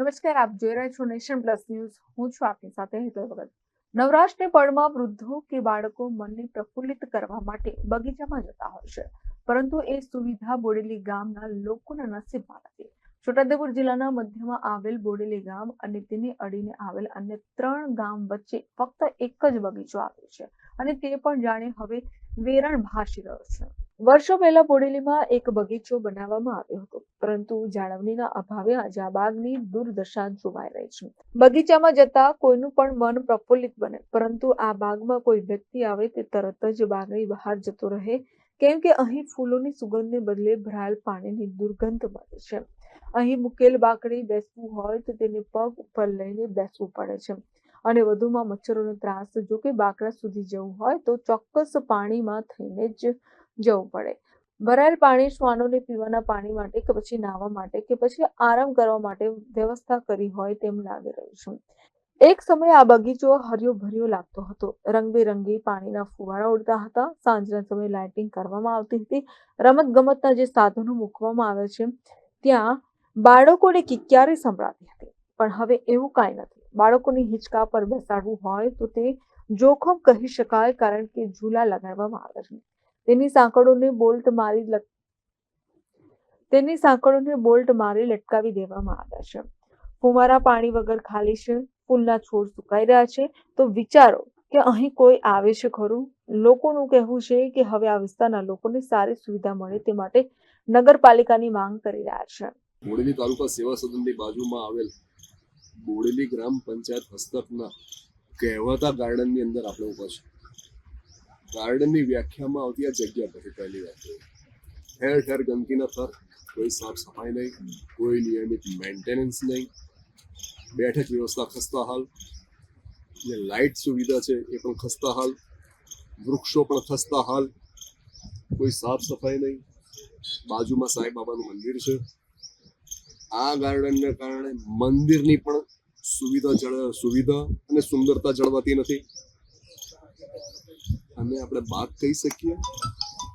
નમસ્કાર, આપ જોઈ રહ્યા છો નેશન પ્લસ ન્યૂઝ. હું છું આપની સાથે હેતલ ભગત. નવરાશને પળમાં વૃદ્ધો કે બાળકો મનને પ્રફુલ્લિત કરવા માટે બગીચામાં જતા હોય છે. પરંતુ એ સુવિધા બોડેલી ગામના લોકોના નસીબમાં નથી. છોટાઉદેપુર જિલ્લાના મધ્યમાં આવેલ બોડેલી ગામ અને તેને અડીને આવેલ અન્ય ત્રણ ગામ વચ્ચે ફક્ત એક જ બગીચો આવ્યો છે અને તે પણ જાણે હવે વેરણ ભાસી રહ્યો છે. વર્ષો પહેલા બોડેલીમાં એક બગીચો બનાવવામાં આવ્યો હતો. પરંતુ જાળવણીના અભાવે આજે આ બાગની દુર્દશા જોવાઈ રહી છે. બગીચામાં જતા કોઈનું પણ મન પ્રફુલ્લિત બને. પરંતુ આ બાગમાં કોઈ વ્યક્તિ આવે તે તરત જ બાગની બહાર જતો રહે. કેમ કે અહીં ફૂલોની સુગંધને બદલે ભરાયેલ પાણીની દુર્ગંધ મળે છે. અહીં મુકેલ બાકડી બેસવું હોય તો તેને પગ ઉપર લઈને બેસવું પડે છે. અને વધુમાં મચ્છરોનો ત્રાસ, જો કે બાકડા સુધી જવું હોય તો ચોક્કસ પાણીમાં થઈને જ જવું પડે. ભરાયેલ પાણી શ્વાનોને પીવાના પાણી માટે કે પછી નાહવા માટે કે પછી આરામ કરવા માટે વ્યવસ્થા કરી હોય તેમ લાગી રહ્યું છે. એક સમયે આ બગીચો હર્યો ભર્યો લાગતો હતો. રંગબેરંગી પાણીના ફુવારા ઉડતા હતા. સાંજના સમયે લાઇટિંગ કરવામાં આવતી હતી. રમત ગમતના જે સાધનો મૂકવામાં આવે છે, ત્યાં બાળકોને કિક્યારે સંભળાતી હતી. પણ હવે એવું કાંઈ નથી. બાળકોની હિંચકા પર બેસાડવું હોય તો તે જોખમ કહી શકાય કારણ કે ઝૂલા લગાડવામાં આવે છે. તેની સાંકળોને બોલ્ટ મારી તેની સાંકળોને બોલ્ટ મારી લટકાવી દેવામાં આવ્યા છે. ફુવારા પાણી વગર ખાલી છે, ફૂલના છોડ સુકાઈ રહ્યા છે. તો વિચારો કે અહીં કોઈ આવે છે ખરું? લોકોનું કહેવું છે કે હવે આ વિસ્તારના લોકોને સારી સુવિધા મળે તે માટે નગરપાલિકાની માંગ કરી રહ્યા છે. બોડેલી તાલુકા સેવા સદનની બાજુમાં આવેલ બોડેલી ગ્રામ પંચાયત હસ્તકના કહેવાતા ગાર્ડનની અંદર આપણે ઊભા છે ગાર્ડનની વ્યાખ્યામાં આવતી આ જગ્યા પછી પહેલી વાત. ઠેર ઠેર ગંદકીના થર કોઈ સાફ સફાઈ નહીં, કોઈ નિયમિત મેન્ટેનન્સ નહીં. બેઠક વ્યવસ્થા ખસ્તા હાલ. જે લાઇટ સુવિધા છે એ પણ ખસ્તા હાલ. વૃક્ષો પણ ખસ્તા હાલ. કોઈ સાફ સફાઈ નહીં. બાજુમાં સાંઈ બાબાનું મંદિર છે. આ ગાર્ડનને કારણે મંદિરની પણ સુવિધા જળ, સુવિધા અને સુંદરતા જળવાતી નથી. અને આપણે બાગ કહી શકીએ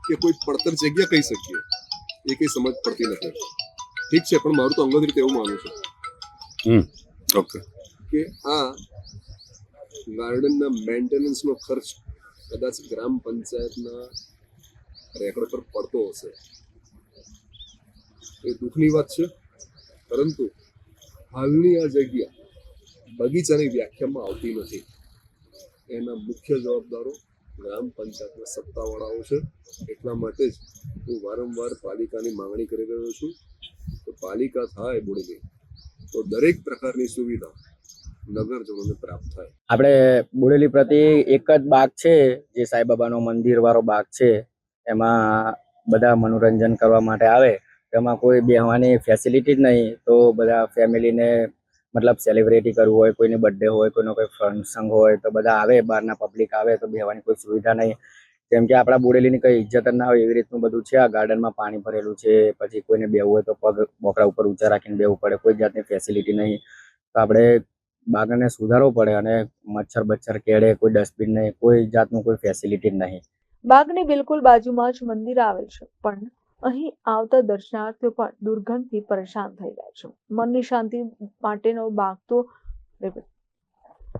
કે કોઈ પડતર જગ્યા કહી શકીએ? એ કંઈ સમજ પડતી નથી. ઠીક છે પણ મારું તો અંગત રીતે એવું માનું છે. ઓકે કે આ ગાર્ડનના મેન્ટેનન્સનો ખર્ચ કદાચ ગ્રામ પંચાયતના રેકોર્ડ પર પડતો હશે. એ દુઃખની વાત છે. પરંતુ હાલની આ જગ્યા બગીચાની વ્યાખ્યામાં આવતી નથી. એના મુખ્ય જવાબદારો ગ્રામ પંચાયતના સત્તાવાળાઓ છે. એટલા માટે જ હું વારંવાર પાલિકાની માંગણી કરી રહ્યો છું તો પાલિકા થાય બોડેલી તો દરેક પ્રકારની સુવિધા નગરજનોને પ્રાપ્ત થાય. આપણે બોડેલી પ્રતિ એક જ બાગ છે, જે સાંઈબાબાનો મંદિર વાળો બાગ છે. એમાં બધા મનોરંજન કરવા માટે આવે. તેમાં કોઈ બેહવાની ફેસિલિટી જ નહીં, તો બધા ફેમિલીને મતલબ સેલિબ્રિટી કરવું હોય, કોઈની બર્થડે હોય, કોઈનો કોઈ ફંક્શન હોય, તો બધા આવે, બહારના પબ્લિક આવે, તો બેહવાની કોઈ સુવિધા નહીં. જેમ કે આપણા બોડેલીની કંઈ ઇજ્જત ના હોય એવી રીતનું બધું છે. આ ગાર્ડનમાં પાણી ભરેલું છે, પછી કોઈને બેવું હોય તો પગ બોકડા ઉપર ઊંચા રાખીને બેવું પડે, કોઈ જાતની ફેસિલિટી નહીં. તો આપણે બાગને સુધારવો પડે અને મચ્છર બચ્છર કેળે, કોઈ ડસ્ટબિન નહીં, કોઈ જાતનું કોઈ ફેસિલિટી નહીં. બાગની બિલકુલ બાજુમાં જ મંદિર આવેલ છે, પણ અહીં આવતા દર્શનાર્થીઓ પણ દુર્ગંધથી પરેશાન થઈ ગયા છે. મનની શાંતિ માટેનો બાગ તો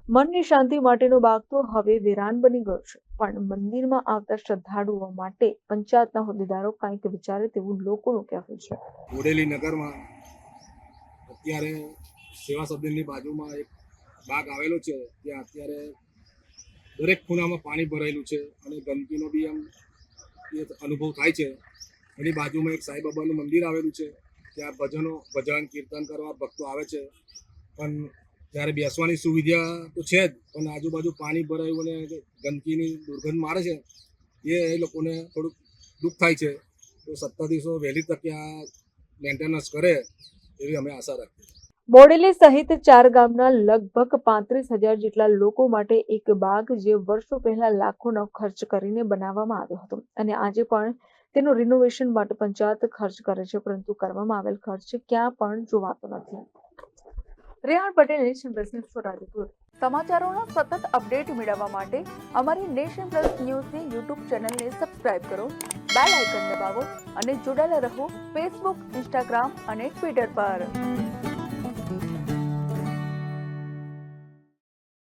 મનની શાંતિ માટેનો બાગ તો હવે વેરાન બની ગયો છે. પણ મંદિરમાં આવતા શ્રદ્ધાળુઓ માટે પંચાયતના હોદ્દેદારો કંઈક વિચારે તેવું લોકોનું કહેવું છે. બોડેલી નગરમાં અત્યારે સેવા સદનની બાજુમાં એક બાગ આવેલો છે. ત્યાં અત્યારે દરેક ખૂણામાં પાણી ભરાયેલું છે અને ગંદકીનો બી આમ અનુભવ થાય છે. એની બાજુમાં એક સાંઈબાબાનું મંદિર આવેલું છે. ત્યાં ભજનો, ભજન, કીર્તન કરવા ભક્તો આવે છે. પણ ત્યારે બેસવાની સુવિધા તો છે જ, પણ આજુબાજુ પાણી ભરાયું અને ગંદકીની દુર્ગંધ મારે છે, એ એ લોકોને થોડુંક દુઃખ થાય છે. તો સત્તાધીશો વહેલી તકે આ મેન્ટેનન્સ કરે એવી અમે આશા રાખીએ બોડેલી સહિત ચાર ગામના લગભગ પાંત્રીસ હજાર જેટલા લોકો માટે એક બાગ જે વર્ષો પહેલા લાખોનો ખર્ચ કરીને બનાવવામાં આવ્યો હતો. અને આજે પણ તેનું રિનોવેશન માટે પંચાયત ખર્ચ કરે છે, પરંતુ કરવામાં આવેલ ખર્ચ ક્યાં પણ જોવાતો નથી. રેહાણ પટેલ નેશન બિઝનેસ છોટાઉદેપુર સમાચારોના સતત અપડેટ મેળવવા માટે અમારી નેશન પ્લસ ન્યૂઝની યુટ્યુબ ચેનલને સબસ્ક્રાઇબ કરો બેલ આઇકન દબાવો અને જોડાયેલા રહો ફેસબુક ઇન્સ્ટાગ્રામ અને ટ્વિટર પર.